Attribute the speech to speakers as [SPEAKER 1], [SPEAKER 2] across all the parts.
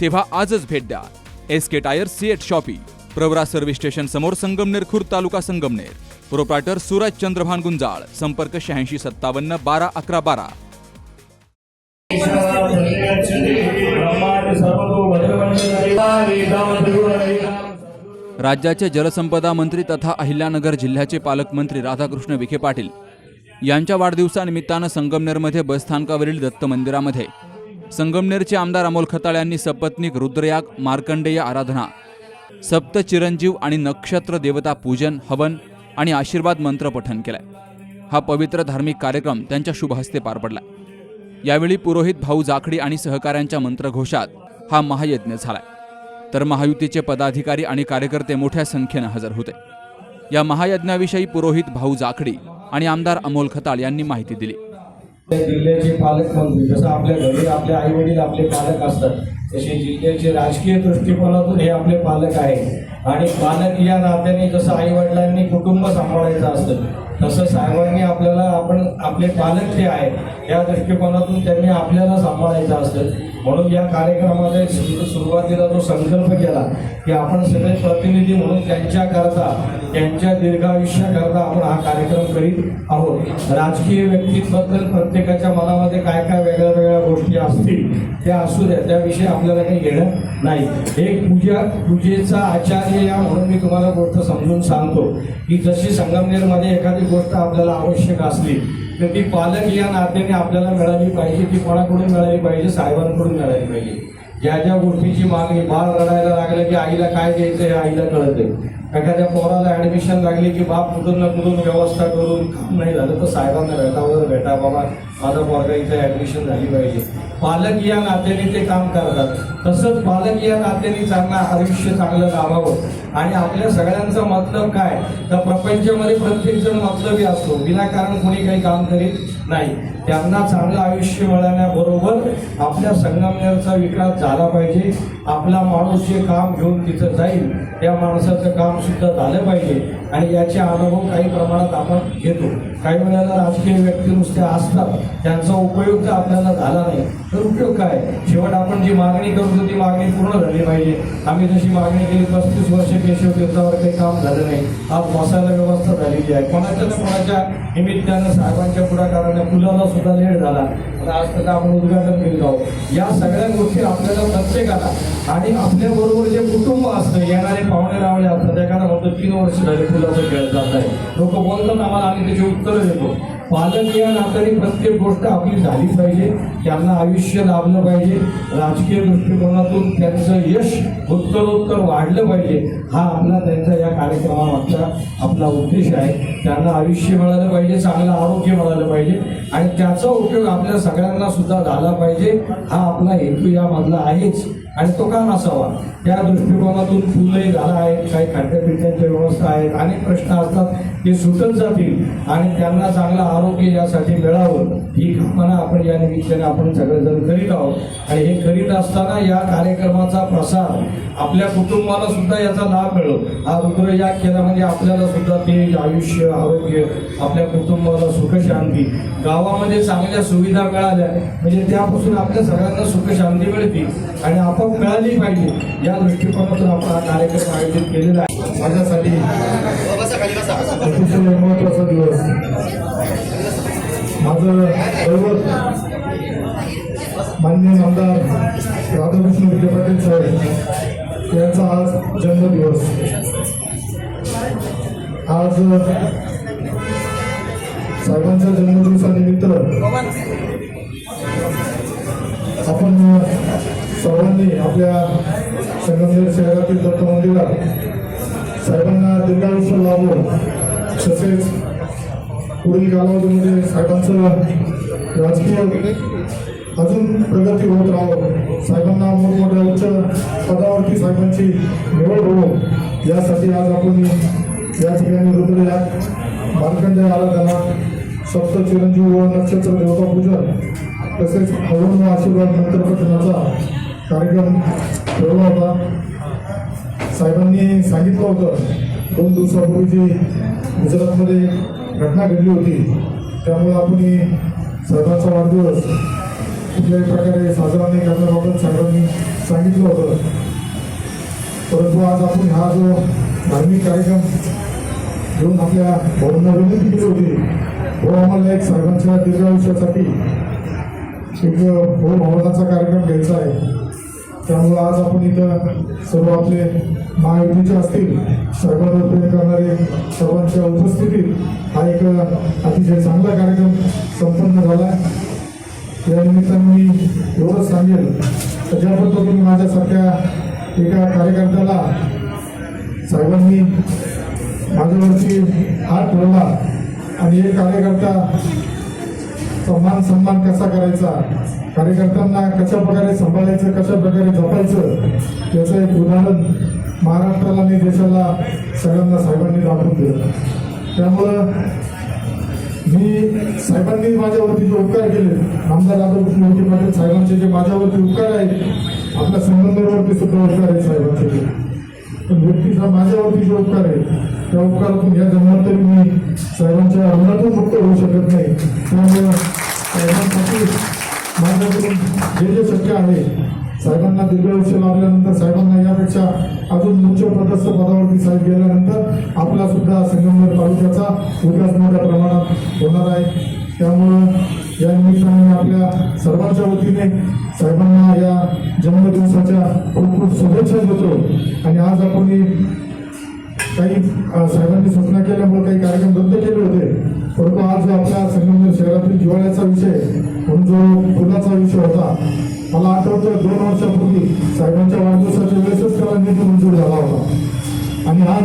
[SPEAKER 1] तेव्हा आजच भेट द्या. S K tyre CEAT shoppe Pravara service station समोर संगमनेर खुर्द तालुका संगमनेर. प्रोप्रायटर सूरज चंद्रभान गुंजाळ संपर्क शहाऐंशी सत्तावन्न बारा अकरा बारा. राज्याचे जलसंपदा मंत्री तथा अहिल्यानगर जिल्ह्याचे पालकमंत्री राधाकृष्ण विखे पाटील यांच्या वाढदिवसानिमित्तानं संगमनेरमध्ये बसस्थानकावरील दत्त मंदिरामध्ये संगमनेरचे आमदार अमोल खताळ यांनी सपत्नीक रुद्रयाग मार्कंडेय आराधना सप्त चिरंजीव आणि नक्षत्र देवता पूजन हवन आणि आशीर्वाद मंत्र पठन केलाय. हा पवित्र धार्मिक कार्यक्रम त्यांच्या शुभहस्ते पार पडला यावेळी पुरोहित भाऊ जाखडी आणि सहकाऱ्यांच्या मंत्रघोषात हा महायज्ञ झालाय. तर महायुतीचे पदाधिकारी आणि कार्यकर्ते मोठ्या संख्येनं हजर होते. या महायज्ञाविषयी पुरोहित भाऊ जाखडी आणि आमदार अमोल खताळ यांनी माहिती दिली.
[SPEAKER 2] जिल्ह्याचे पालकमंत्री जसं आपल्या घरी आपले आई वडील आपले पालक असतात तसे जिल्ह्याचे राजकीय दृष्टिकोनातून हे आपले पालक आहेत. आणि पालक या नात्याने जसं आई वडिलांनी कुटुंब सांभाळायचं असतं तसं साहेबांनी आपल्याला आपण आपले पालक जे आहे या दृष्टिकोनातून त्यांनी आपल्याला सांभाळायचं असतं म्हणून या कार्यक्रमामध्ये सुरुवातीला जो संकल्प केला की आपण सगळे प्रतिनिधी म्हणून त्यांच्याकरता त्यांच्या दीर्घायुष्याकरता आपण हा कार्यक्रम करीत आहोत. राजकीय व्यक्तीबद्दल प्रत्येकाच्या मनामध्ये काय काय वेगळ्या वेगळ्या गोष्टी असतील त्या असू द्या त्याविषयी आपल्याला काही घेणं नाही. एक पूजा पूजेचा आचार्य या म्हणून मी तुम्हाला गोष्ट समजून सांगतो की जशी संगमनेरमध्ये एखादी गोष्ट आपल्याला आवश्यक असली तर ती पालक या नात्याने आपल्याला मिळाली पाहिजे ती कोणाकडून मिळाली पाहिजे साहेबांकडून मिळाली पाहिजे. ज्या ज्या गोष्टीची मागणी बाळ रडायला लागलं की आईला काय द्यायचं हे आईला कळत एखाद्या पोराला ऍडमिशन लागली की बाप कुठून ना कुठून व्यवस्था करून काम नाही झालं तर साहेबांना भेटावर भेटा बाबा माझा पोरगा इथे ऍडमिशन झाली पाहिजे. पालक या नात्याने ते काम करतात. तसंच पालक या नात्याने चांगलं आयुष्य चांगलं लाभावं. आणि आपल्या सगळ्यांचा मतलब काय? तर प्रपंचामध्ये प्रत्येक जण मतलबी असतो. विनाकारण कोणी काही काम करीत नाही. त्यांना चांगलं आयुष्य मिळाल्याबरोबर आपल्या संगमनेरचा विकास झाला पाहिजे. आपला माणूस जे काम घेऊन तिथं जाईल त्या माणसाचं कामसुद्धा झालं पाहिजे. आणि याचे अनुभव काही प्रमाणात आपण घेतो. काही वेळेला राजकीय व्यक्ती नुसत्या असतात त्यांचा उपयोग जर आपल्याला झाला नाही. तर उपयोग काय? शेवट आपण जी मागणी करतो ती मागणी पूर्ण झाली पाहिजे. आम्ही जशी मागणी केली पस्तीस वर्ष केशव तीर्थावर काही काम झालं नाही. आज बसायला व्यवस्था झालेली आहे. कोणाच्या ना कोणाच्या निमित्तानं साहेबांच्या पुढाकाराने पुलाला सुद्धा लेट झाला. तर आज त्याला आपण उद्घाटन केलं आहोत. या सगळ्या गोष्टी आपल्याला प्रत्येकाला आणि आपल्याबरोबर जे कुटुंब असतं येणारे पाहुणे रावळे असतात एखादा म्हणतो तीन वर्ष झाले फुलाचं खेळ जात आहे. लोक बोलतात आम्हाला आम्ही त्याची उत्तर देतो पालक या नात्याने प्रत्येक गोष्ट आपली झाली पाहिजे. त्यांना आयुष्य लाभलं पाहिजे. राजकीय दृष्टिकोनातून त्यांचं यश उत्तरोत्तर वाढलं पाहिजे. हा आपला त्यांचा या कार्यक्रमामागचा आपला उद्देश आहे. त्यांना आयुष्य मिळालं पाहिजे चांगलं आरोग्य मिळालं पाहिजे. आणि त्याचा उपयोग आपल्या सगळ्यांना सुद्धा झाला पाहिजे. हा आपला हेतू यामधला आहेच. आणि तो का नसावा? त्या दृष्टिकोनातून फुलही झाला आहे काही खाद्यपित्यांच्या व्यवस्था आहेत अनेक प्रश्न असतात. ते सुटत जातील आणि त्यांना चांगलं आरोग्य यासाठी मिळावं ही कल्पना आपण या निमित्ताने आपण सगळेजण करीत आहोत. आणि हे करीत असताना या कार्यक्रमाचा प्रसार आपल्या कुटुंबाला सुद्धा याचा लाभ मिळो हा रुद्रयाग केला म्हणजे आपल्याला सुद्धा तेज आयुष्य आरोग्य आपल्या कुटुंबाला सुखशांती गावामध्ये चांगल्या सुविधा मिळाल्या. म्हणजे त्यापासून आपल्या सगळ्यांना सुखशांती मिळते. आणि आपण मिळाली पाहिजे. या दृष्टिकोनातून आपण हा कार्यक्रम आयोजित केलेला आहे. माझ्यासाठी अतिशय महत्त्वाचा दिवस. माझं दैवत मान्य आमदार राधाकृष्ण विखे पाटील साहेब यांचा आज जन्मदिवस. आज साहेबांच्या जन्मदिवसानिमित्त आपण सर्वांनी आपल्या संगमनेर शहरातील दत्त मंदिरात साहेबांना दीर्घायुष्य लाभो तसेच पुढील कालावधीमध्ये साहेबांचं राजकीय अजून प्रगती होत राहावं.
[SPEAKER 3] साहेबांना मोठमोठ्या उच्च पदावरती साहेबांची निवड होवो यासाठी आज आपण या ठिकाणी रुद्रया मार्कंडेय आराधना सप्त चिरंजीव व नक्षत्र देवता पूजन तसेच हवन व आशीर्वाद मंत्रपठणाचा कार्यक्रम ठेवला होता. साहेबांनी सांगितलं होतं दोन दिवसापूर्वी जी गुजरातमध्ये घटना घडली होती त्यामुळे आपण ही साहेबांचा वाढदिवस कुठल्याही प्रकारे साजरा नाही करण्याबाबत साहेबांनी सांगितलं होतं. परंतु आज आपण हा जो धार्मिक कार्यक्रम घेऊन आपल्या भाऊंना विनंती केली होती हो आम्हाला एक साहेबांच्या दीर्घ आयुष्यासाठी एक भाऊ भावनाचा कार्यक्रम घ्यायचा आहे. त्यामुळं आज आपण इथं सर्व आपले महायुतीचे असतील साहेबांवर करणारे सर्वांच्या उपस्थितीत हा एक अतिशय चांगला कार्यक्रम संपन्न झाला. आहे या मी एवढंच सांगेल तर ज्या पद्धतीने माझ्यासारख्या एका कार्यकर्त्याला साहेबांनी माझ्यावरची हात ठेवला आणि एक कार्यकर्ता सम्मान सन्मान कसा करायचा? कार्यकर्त्यांना कशा प्रकारे सांभाळायचं कशा प्रकारे जपायचं याचं एक उदाहरण महाराष्ट्राला आणि देशाला सगळ्यांना साहेबांनी दाखवून दिलं. त्यामुळं मी साहेबांनी माझ्यावरती जे उपकार केले आमदार राधाकृष्ण मोठी पाटील साहेबांचे जे माझ्यावरती उपकार आहेत आपल्या संबंधावरती सुद्धा उपकार आहेत साहेबांचे. पण व्यक्तीचा माझ्यावरती जो उपकार आहे त्या उपकारातून या जन्मात तरी मी साहेबांच्या अंगणातून मुक्त होऊ शकत नाही. त्यामुळे साहेबांसाठी माझ्याकडून जे जे शक्य आहे साहेबांना दीर्घ आयुष्य लाभल्यानंतर साहेबांना यापेक्षा अजून उच्च पदस्थ पदावरती साहेब गेल्यानंतर आपला सुद्धा संगमनेर तालुक्याचा विकास मोठ्या प्रमाणात होणार आहे. त्यामुळं या निमित्ताने आपल्या सर्वांच्या वतीने साहेबांना या जन्मदिवसाच्या खूप खूप शुभेच्छा देतो. आणि आज आपण काही साहेबांनी सूचना केल्यामुळे काही कार्यक्रम रद्द केले होते. परंतु आज जो आपल्या संगमनेर शहरातील जिवाळ्याचा विषय म्हणून जो फुलाचा विषय होता मला आठवतं दोन वर्षापूर्वी साहेबांच्या वाढदिवसाच्या वेळेसच त्याला निधी मंजूर झाला होता. आणि आज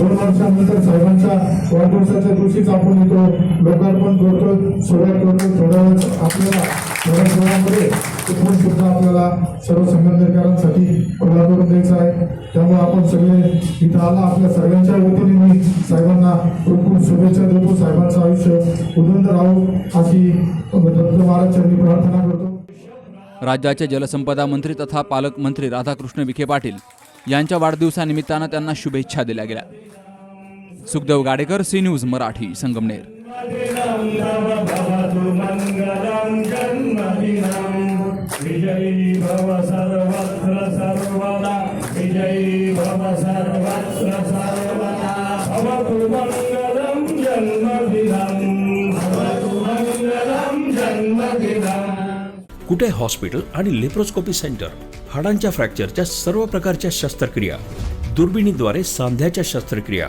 [SPEAKER 3] दोन वर्षानंतर साहेबांच्या वाढदिवसाच्या दिवशीच आपण येतो लोकार्पण करतो सुरुवात करतो थोड्या वेळ आपल्याला थोड्या वेळामध्ये तिथून सुद्धा आपल्याला सर्व संगमनेरकरांसाठी खुला करून द्यायचा आहे. त्यामुळे आपण सगळे इथं आला आपल्या सगळ्यांच्या वतीने मी साहेबांना खूप खूप शुभेच्छा देतो. साहेबांचं आयुष्य उदंत राहू अशी दत्त महाराजांनी प्रार्थना करतो.
[SPEAKER 1] राज्याचे जलसंपदा मंत्री तथा पालकमंत्री राधाकृष्ण विखे पाटील यांच्या वाढदिवसानिमित्तानं त्यांना शुभेच्छा दिल्या गेल्या. Sukhdev Gadekar C news Marathi Sangamner.
[SPEAKER 4] विजयी भव सर्वत्र सर्वदा भवतु मङ्गलं भवतु मङ्गलं जन्मदिनम्
[SPEAKER 5] कुठे हॉस्पिटल आणि लेप्रोस्कोपी सेंटर? हाडांच्या फ्रॅक्चरच्या सर्व प्रकारच्या शस्त्रक्रिया. दुर्बिणीद्वारे सांध्याच्या शस्त्रक्रिया.